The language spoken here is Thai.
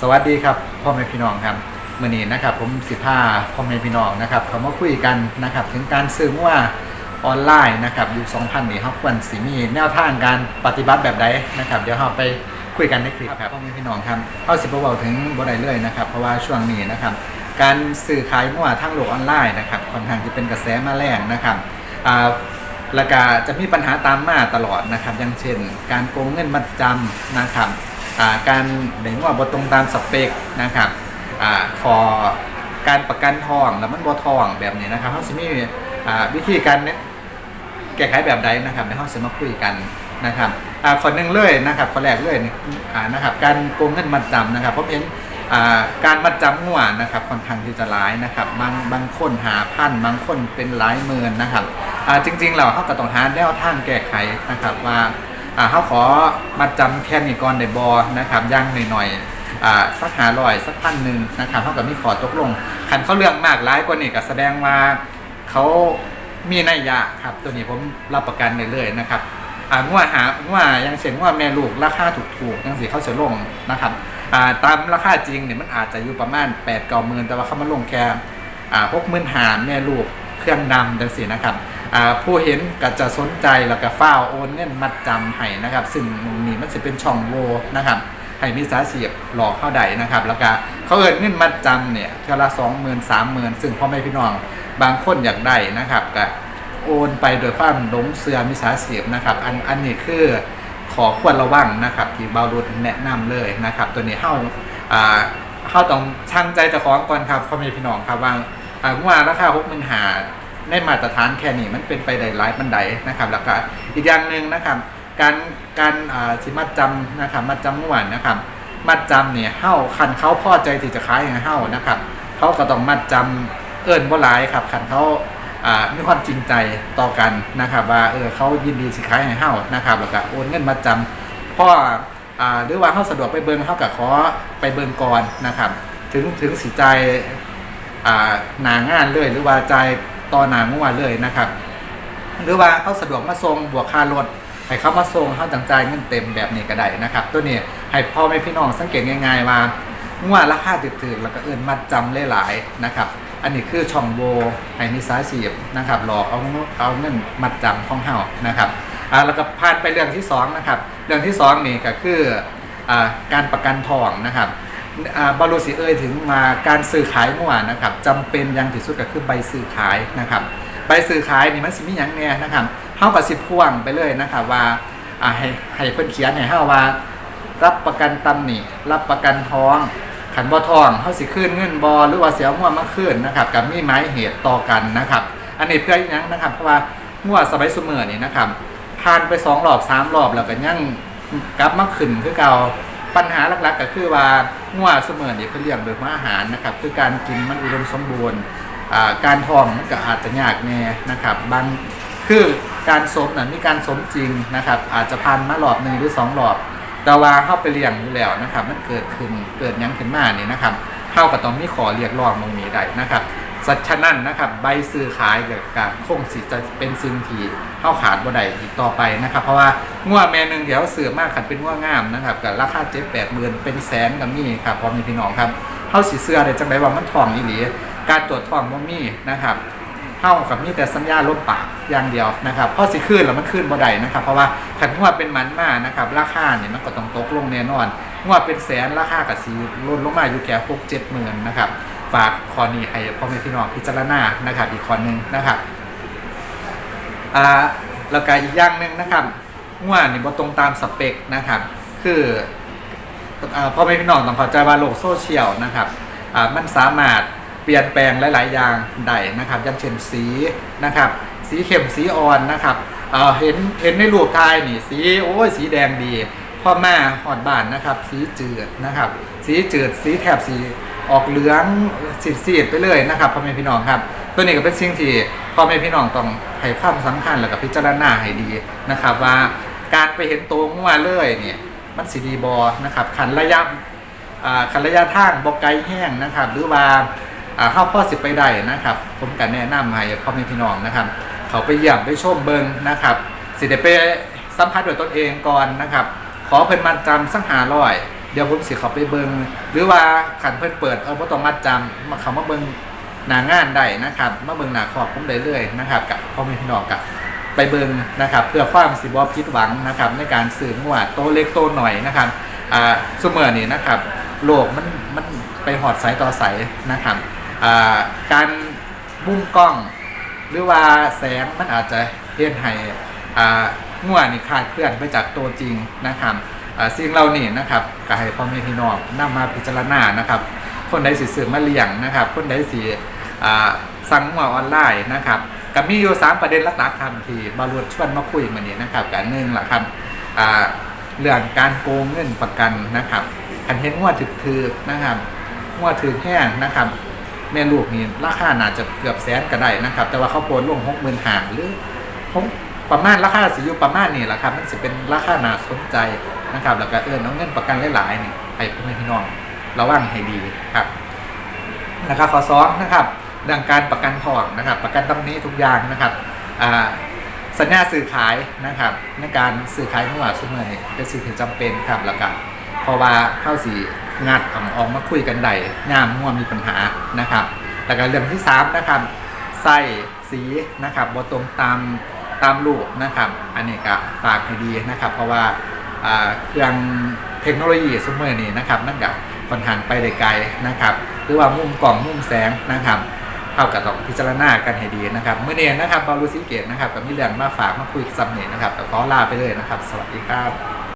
สวัสดีครับพ่อแม่พี่น้องครับมื่อนี้นะครับผมสิพาพ่อแม่พี่น้องนะครับเขามาคุยกันนะครับถึงการซื้อว่าออนไลน์นะครับยุค2000นี่เขาควรสิมีแนวทางการปฏิบัติแบบใดนะครับเดี๋ยวเราไปคุยกันในคลิปครับพ่อแม่พี่น้องครับเขาสิบเบาถึงบ่ได้เลยนะครับเพราะว่าช่วงนี้นะครับการซื้อขายมั่วทางโลกออนไลน์นะครับค่อนข้างจะเป็นกระแสมาแรงนะครับอ่าแล้วก็จะมีปัญหาตามมาตลอดนะครับ อย่างเช่น การโกงเงินมัดจำนะครับ การเด้งว่าบตรงตามสเปกนะครับอาขอการประกันทองแล้วมันบ่ทองแบบนี้นะครับเขาจะมีอ่าวิธีการแก้ไขแบบใดนะครับในห้องจะมาคุยกันนะครับอ่าคนหนึ่งเลยนะครับคนแรกเลยนี่อ่านะครับการโกงเงินมัดจำนะครับผมเห็นการมัดจำงัวนะครับค่อนข้างที่จะร้ายนะครับบางบางคนหาพันบางคนเป็นหลายหมื่นนะครับจริงๆเราเขาก็ต้องหาแนวทางแก้ไขนะครับว่า อ่าเขาขอมาจำแค่นี้ก่อนได้บอนะครับย่างหน่อยๆอ่าสักหาลอยสักพันหนึ่งนะครับเขาก็มีขอตกลงคันเขาเรื่องมากร้ายกว่านี้ก็แสดงว่าเขามีนัยยะครับ ตัวนี้ผมรับประกันเลยนะครับอ่าง่วหาง่วย่างเช่นว่าแม่ลูกราคาถูกๆจังสิเขาจะลงนะครับอ่าตามราคาจริงเนี่ยมันอาจจะอยู่ประมาณ8ปดเก้าหมื่นแต่ว่าเขามาลงแค่อ่าหกหมื่นหาแม่ลูกเครื่องดำจังสินะครับ ผู้เห็นก็จะสนใจแล้วก็ฝ้าโอนเงินมัดจำให้นะครับ ซึ่งนี่มันจะเป็นช่องโหว่นะครับให้มีสาเสียบหลอกเข้าใดนะครับ แล้วก็เขาเอินเงินมัดจำเนี่ยเท่าละสองหมื่นสามหมื่นซึ่งพ่อแม่พี่น้องบางคนอยากได้นะครับก็โอนไปโดยความหลงเสือมิสาเสียบนะครับ อันอันนี้คือขอควรระวังนะครับ ที่เบารุดแนะนำเลยนะครับ ตัวนี้เข้าอ่าเข้าต้องช่างใจจะฟ้องก่อนครับพ่อแม่พี่น้องครับว่าอ่าว่าราคาหกหมื่นหา ในมาตรฐานแค่นี้มันเป็นไปได้หลายบันไดนะครับ แล้วก็อีกอย่างหนึ่งนะครับ การการอ่าสิมัดจำนะครับมัดจำม่วนนะครับ มัดจำเนี่ยเฮ้าคันเขาพอใจที่จะขายให้เฮ้านะครับเขาก็ต้องมัดจำเอิญบ่หลายครับคันเขาอ่ามีความจริงใจต่อกันนะครับ ว่าเออเขายินดีสิขายให้เฮ้านะครับ แล้วก็โอนเงินมัดจำพ่ออ่าหรือว่าเขาสะดวกไปเบิงเขากับขอไปเบิงก่อนนะครับ ถึงถึงสิใจอ่าหนางานเลยหรือว่าใจ ต่อหนางัวเลยนะครับ หรือว่าเขาสะดวกมาส่งบวกค่ารถให้เขามาส่งเขาจังจ่ายเงินเต็มแบบนี้ก็ได้นะครับ ตัวนี้ให้พ่อแม่พี่น้องสังเกตง่ายๆว่างัวราคาถึกๆแล้วก็เอินมัดจำหลายๆนะครับ อันนี้คือช่องโบให้มีสายเสียบนะครับหลอกเอาเอาเงินมัดจำของเฮานะครับอ่าแล้วก็ผ่านไปเรื่องที่สองนะครับเรื่องที่สองนี่ก็คืออ่าการประกันทองนะครับ บาโลสีเอ่ยถึงมาการซื้อขายเมื่อวานนะครับจำเป็นย่างที่สุดก็คือใบซื้อขายนะครับใบซื้อขายนี่มันสิมีอย่างแน่นะครับเท่ากับสิบพ่วงไปเลยนะครับว่าให้ให้เพิ่นเขียนให้เฮาว่า รับประกันตำหนิรับประกันท้องขันบ่ทองเฮาสิคืนเงินบ่หรือว่าเสียหัวมาคืนนะครับกับมีหมายเหตุต่อกันนะครับอันนี้เพื่อยังนะครับเพราะว่างัวสมัยซุมื้อนี่นะครับผ่านไปสองรอบสามรอบแล้วก็ยังกลับมาขึ้นคือเก่า ปัญหาหลักๆก็คือว่างัวเสมอเนี่เพื่อเลี้ยงโดยหัวอาหารนะครับคือการกินมันอุดมสมบูรณ์การท้องมันก็อาจจะยากแน่นะครับบางคือการสมน่ะมีการสมจริงนะครับ อาจจะพันมารอบหนึ่งหรือสองรอบแต่ว่าเข้าไปเลี้ยงอยู่แล้วนะครับ มันเกิดขึ้นเกิดยังขึ้นมาเนี่ยนะครับเข้ากับตองมีขอเรียกร้องตรงนี้ได้นะครับ สัฉะนั้นนะครับใบซื้อขายกับการคงสิจะเป็นสิ่งที่เข้าขาดบ่ได้อีกต่อไปนะครับ เพราะว่างัวแม่หนึงเดี๋ยวเสือมากขันเป็นงัวงามนะครับกับราคาเจ็ดแปดหมื่นเป็นแสนกับมี่ครับพร้อมีพี่น้องครับเข้าสีเสื้อได้จังไดว่ามันทองอีหลีการตรวจทองบ่มีนะครับเท่ากับมีแต่สัญญาลดปากอย่างเดียวนะครับพอสิขึ้นแล้วมันขึ้นบ่ได้นะครับ เพราะว่าขันงวดเป็นมันมากนะครับราคาเนี่ยมันก็ต้องตกลงแน่นอนงวดเป็นแสนราคากับสีลดลงมาอยู่แค่หกเจ็ดหมื่นนะครับ ฝากคอนี้ให้พ่อแม่พี่น้องพิจารณานะครับอีกคนนึงนะครับอ่าแล้วก็อีกอย่างหนึ่งนะครับงวนี่บ่ตรงตามสเปคนะครับ คืออ่าพ่อแม่พี่น้องต้องเข้าใจว่าโลกโซเชียลนะครับอ่ามันสามารถเปลี่ยนแปลงหลาย ๆ อย่างได้นะครับอย่างเช่นสีนะครับ สีเข้มสีอ่อนนะครับเอ่อเห็นเห็นในรูปถ่ายนี่สีโอ้ยสีแดงดีพ่อแม่หอดบานนะครับ สีจืดนะครับ สีจืดสีแถบสี ออกเหลืองสีดๆไปเลยนะครับพ่อแม่พี่น้องครับ ตัวนี้ก็เป็นสิ่งที่พ่อแม่พี่น้องต้องให้ความสำคัญแล้วก็พิจารณาให้ดีนะครับ ว่าการไปเห็นตัวงัวเลยเนี่ยมันสีดีบอนะครับขันระยะอ่าคันระยะทางบอกไกลแห้งนะครับ หรือว่าอ่าเข้าพ่อสิบไปได้นะครับ ผมกันแนะนำให้พ่อแม่พี่น้องนะครับ เขาไปเยี่ยมไปชมเบิงนะครับสิเดไปสัมผัสด้วยตนเองก่อนนะครับ ขอเพิ่นมันจำสังหาร้อย เดี๋ยวผมสิเขาไปเบิงหรือว่าขันเพิ่นเปิดเอาบ่ต้องมัดจำมาเขามาเบิงหนางานได้นะครับมาเบิงหนาขอบผมได้เรื่อยนะครับกับพ่อแม่พี่น้องกับไปเบิงนะครับ เพื่อความสิบอผิดหวังนะครับ ในการสื่อมว่าโตเล็กโตหน่อยนะครับอ่าเสมอนี่นะครับ โลกมันมันไปหอดสายต่อสายนะครับอ่าการมุมกล้อง หรือว่าแสงมันอาจจะเฮ็ดให้อ่าง่วนี่คาดเคลื่อนไปจากตัวจริงนะครับ สิ่งเหล่านี้นะครับก็ให้พ่อแม่พี่น้องนำมาพิจารณานะครับ คนใดสิซื้อมาเลี้ยงนะครับ คนใดสิอ่าสั่งหัวออนไลน์นะครับก็มีอยู่3ประเด็นหลักๆครับที่บารวดชวนมาคุยมานี้นะครับกันหนึ่งหละครับเรื่องการโกงเงินประกันนะครับคันเห็นงวดถึกๆนะครับงวดถึกแห้งนะครับ แม่ลูกนี่ราคาน่าจะเกือบแสนก็ได้นะครับ แต่ว่าเขาโปรลงหกหมื่นหางหรือประมาณราคาสิอยู่ประมาณนี้แหละครับมันสิเป็นราคาน่าสนใจ นะครับแล้วก็เอินเอาเงินประกันหลายๆนี่ให้พ่อแม่พี่น้องระวังให้ดีครับนะครับข้อสองนะครับเรื่องการประกันทองนะครับ ประกันตำหนี้ทุกอย่างนะครับสัญญาซื้อขายนะครับในการซื้อขายเมื่อวานสมัยเป็นสิ่งที่จำเป็นครับแล้วก็เพราะว่าเข้าสีงัดของออกมาคุยกันได้ย่ามมั่วมีปัญหานะครับ แล้วก็เรื่องที่สามนะครับไส้สีนะครับบตรงตามตามรูปนะครับ อันนี้ก็ฝากให้ดีนะครับ เพราะว่า เครื่องเทคโนโลยีสมัยนี้นะครับนั่นก็ค่อนข้างไปได้ไกลนะครับ หรือว่ามุมกล่องมุมแสงนะครับเข้ากับต้องพิจารณากันให้ดีนะครับเมื่อเนียนะครับบอลลูซิเกตนะครับกับมีเรียนมาฝากมาคุยกับซัมเนตนะครับแต่ขอลาไปเลยนะครับ สวัสดีครับ